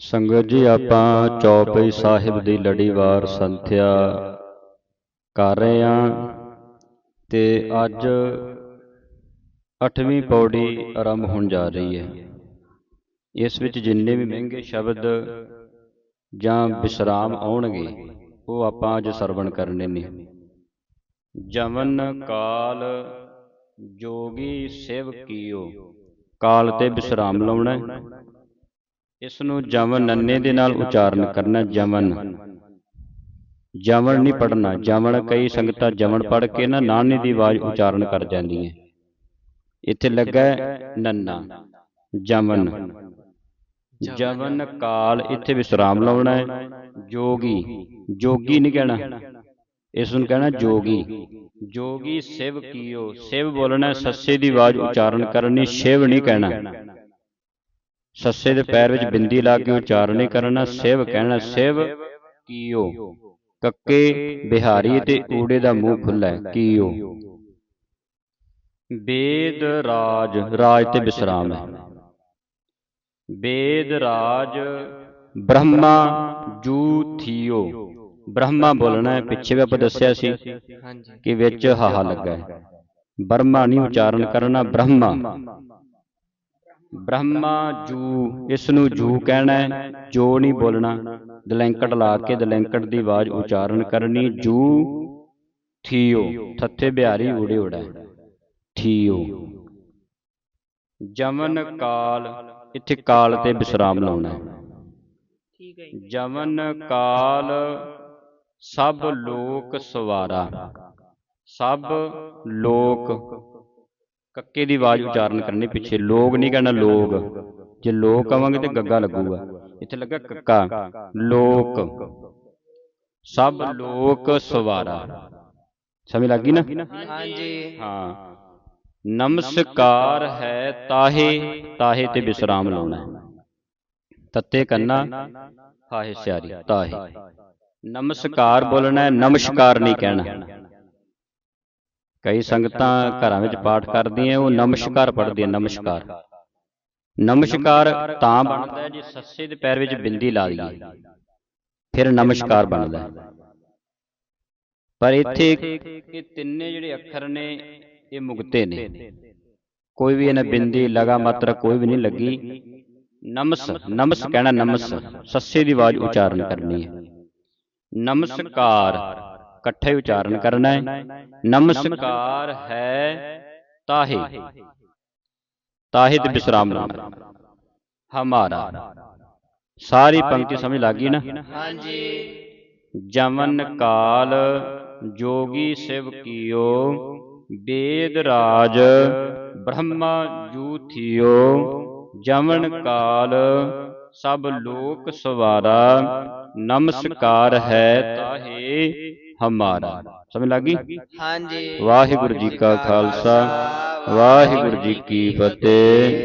ਸੰਗਤ ਜੀ ਆਪਾਂ ਚੌਪਈ ਸਾਹਿਬ ਦੀ ਲੜੀਵਾਰ ਸੰਥਿਆ ਕਰ ਰਹੇ ਹਾਂ। ਤੇ ਅੱਜ 8ਵੀਂ ਪੌੜੀ ਆਰੰਭ ਹੋਣ ਜਾ ਰਹੀ ਹੈ। ਇਸ ਵਿੱਚ ਜਿੰਨੇ ਵੀ ਮਹਿੰਗੇ ਸ਼ਬਦ ਜਾਂ ਵਿਸਰਾਮ ਆਉਣਗੇ ਉਹ ਆਪਾਂ ਅੱਜ ਸਰਵਣ ਕਰਨੇ ਨੇ। ਜਮਨ ਕਾਲ ਜੋਗੀ ਸਿਵ ਕੀਓ ਕਾਲ ਤੇ ਵਿਸਰਾਮ ਲਾਉਣਾ। ਇਸ ਨੂੰ ਜਮਨ ਨੰਨੇ ਦੇ ਨਾਲ ਉਚਾਰਨ ਕਰਨਾ ਜਮਨ। ਜਮਨ। ਨਹੀਂ ਪੜਨਾ ਜਮਨ ਕਈ ਸੰਗਤਾਂ ਜਮਨ ਪੜ ਕੇ ਨਾ ਨਾਨੀ ਦੀ ਆਵਾਜ਼ ਉਚਾਰਨ ਕਰ ਜਾਂਦੀਆਂ ਇੱਥੇ ਲੱਗਾ ਨੰਨਾ। ਜਮਨ। ਜਮਨ। ਕਾਲ ਇੱਥੇ ਵਿਸਰਾਮ ਲਾਉਣਾ ਹੈ। ਜੋਗੀ। ਜੋਗੀ। ਨਹੀਂ ਕਹਿਣਾ। ਇਸ ਨੂੰ ਕਹਿਣਾ ਜੋਗੀ। ਜੋਗੀ। ਸਿਵ ਕੀਓ। ਸਿਵ ਬੋਲਣਾ ਸੱਸੇ ਦੀ ਆਵਾਜ਼ ਉਚਾਰਨ ਕਰਨੀ ਸ਼ਿਵ ਨਹੀਂ ਕਹਿਣਾ। ਸੱਸੇ ਦੇ ਪੈਰ ਵਿੱਚ ਬਿੰਦੀ ਲਾ ਕੇ ਉਚਾਰਨ ਨਹੀਂ ਕਰਨਾ ਸਿਵ ਕਹਿਣਾ ਸਿਵ ਕੀਓ। ਕੱਕੇ ਬਿਹਾਰੀ ਤੇ ਊੜੇ ਦਾ ਮੂੰਹ ਖੁੱਲਾ ਹੈ ਕੀਓ। ਵੇਦ ਰਾਜ ਰਾਜ ਤੇ ਵਿਸਰਾਮ ਹੈ। ਵੇਦ ਰਾਜ ਬ੍ਰਹਮਾ ਜੂ ਥੀਓ। ਬ੍ਰਹਮਾ ਬੋਲਣਾ ਹੈ ਪਿੱਛੇ ਵੀ ਆਪਾਂ ਦੱਸਿਆ ਸੀ ਕਿ ਵਿੱਚ ਹਾਹਾ ਲੱਗਾ ਹੈ। ਬ੍ਰਹਮਾ ਨਹੀਂ ਉਚਾਰਨ ਕਰਨਾ ਬ੍ਰਹਮਾ। ਬ੍ਰਹਮਾ ਜੂ ਇਸ ਨੂੰ ਜੂ ਕਹਿਣਾ ਹੈ ਜੋ ਨਹੀਂ ਬੋਲਣਾ ਦਲੈਂਕਟ ਲਾ ਕੇ ਦਲੈਂਕਟ ਦੀ ਆਵਾਜ਼ ਉਚਾਰਨ ਕਰਨੀ ਜੂ ਥੀਓ ਥੱਥੇ ਬਿਹਾਰੀ ਉੜਾ ਹੈ। ਥੀਓ। ਜਮਨ ਕਾਲ ਇੱਥੇ ਕਾਲ ਤੇ ਵਿਸਰਾਮ ਲਾਉਣਾ ਠੀਕ ਹੈ ਜਮਨ ਕਾਲ ਸਭ ਲੋਕ ਸਵਾਰਾ। ਸਭ ਲੋਕ ਕੱਕੇ ਦੀ ਆਵਾਜ਼ ਉਚਾਰਨ ਕਰਨੀ ਪਿੱਛੇ। ਲੋਕ ਨਹੀਂ ਕਹਿਣਾ ਲੋਕ। ਜੇ ਲੋਕ ਕਵਾਂਗੇ ਤੇ ਗੱਗਾ ਲੱਗੂਗਾ। ਇੱਥੇ ਲੱਗਾ ਕੱਕਾ। ਲੋਕ। ਸਭ ਲੋਕ ਸਵਾਰਾ। ਸਮਝ ਲੱਗੀ ਨਾ? ਹਾਂਜੀ। ਹਾਂ। ਨਮਸਕਾਰ ਹੈ ਤਾਹੇ। ਤਾਹੇ ਤੇ ਵਿਸਰਾਮ ਲਾਉਣਾ। ਤੱਤੇ ਕੰਨਾ। ਹਾਹੇ ਸਿਆਰੀ। ਤਾਹੇ। ਨਮਸਕਾਰ ਬੋਲਣਾ ਨਮਸਕਾਰ ਨਹੀਂ ਕਹਿਣਾ। ਕਈ ਸੰਗਤਾਂ ਘਰਾਂ ਵਿੱਚ ਪਾਠ ਕਰਦੀਆਂ ਉਹ ਨਮਸਕਾਰ ਪੜ੍ਹਦੀਆਂ ਨਮਸਕਾਰ। ਨਮਸਕਾਰ। ਤਾਂ ਬਣਦਾ ਹੈ ਜੇ ਸੱਸੇ ਦੇ ਪੈਰ ਵਿੱਚ ਬਿੰਦੀ ਲਾ ਦਈਏ। ਫਿਰ ਨਮਸਕਾਰ ਬਣਦਾ ਹੈ। ਪਰ ਇੱਥੇ ਇਹ ਤਿੰਨੇ ਜਿਹੜੇ ਅੱਖਰ ਨੇ ਇਹ ਮੁਕਤੇ ਨੇ। ਕੋਈ ਵੀ ਇਹਨਾਂ ਬਿੰਦੀ ਲਗਾ ਮਾਤਰਾ ਕੋਈ ਵੀ ਨਹੀਂ ਲੱਗੀ। ਨਮਸ ਨਮਸ ਕਹਿਣਾ ਨਮਸ। ਸੱਸੇ ਦੀ ਆਵਾਜ਼ ਉਚਾਰਨ ਕਰਨੀ ਹੈ। ਨਮਸਕਾਰ। ਇਕੱਠੇ ਉਚਾਰਨ ਕਰਨਾ ਹੈ। ਨਮਸਕਾਰ ਹੈ ਤਾਹੇ। ਤਾਹੇ ਤੇ ਵਿਸਰਾਮ ਲਾਉਣਾ ਹਮਾਰਾ। ਸਾਰੀ ਪੰਕਤੀ ਸਮਝ ਲੱਗੀ ਨਾ? ਹਾਂਜੀ। ਜਮਨ ਕਾਲ ਜੋਗੀ ਸਿਵ ਕੀਓ ਵੇਦ ਰਾਜ ਬ੍ਰਹਮਾ ਜੂ ਥਿਓ ਜਮਨ ਕਾਲ ਸਭ ਲੋਕ ਸਵਾਰਾ ਨਮਸਕਾਰ ਹੈ ਤਾਹੇ। ਹਮਾਰਾ। ਸਮਝ ਲੱਗੀ ਹਾਂਜੀ। ਵਾਹਿਗੁਰੂ ਜੀ ਕਾ ਖਾਲਸਾ ਵਾਹਿਗੁਰੂ ਜੀ ਕੀ ਫਤਿਹ।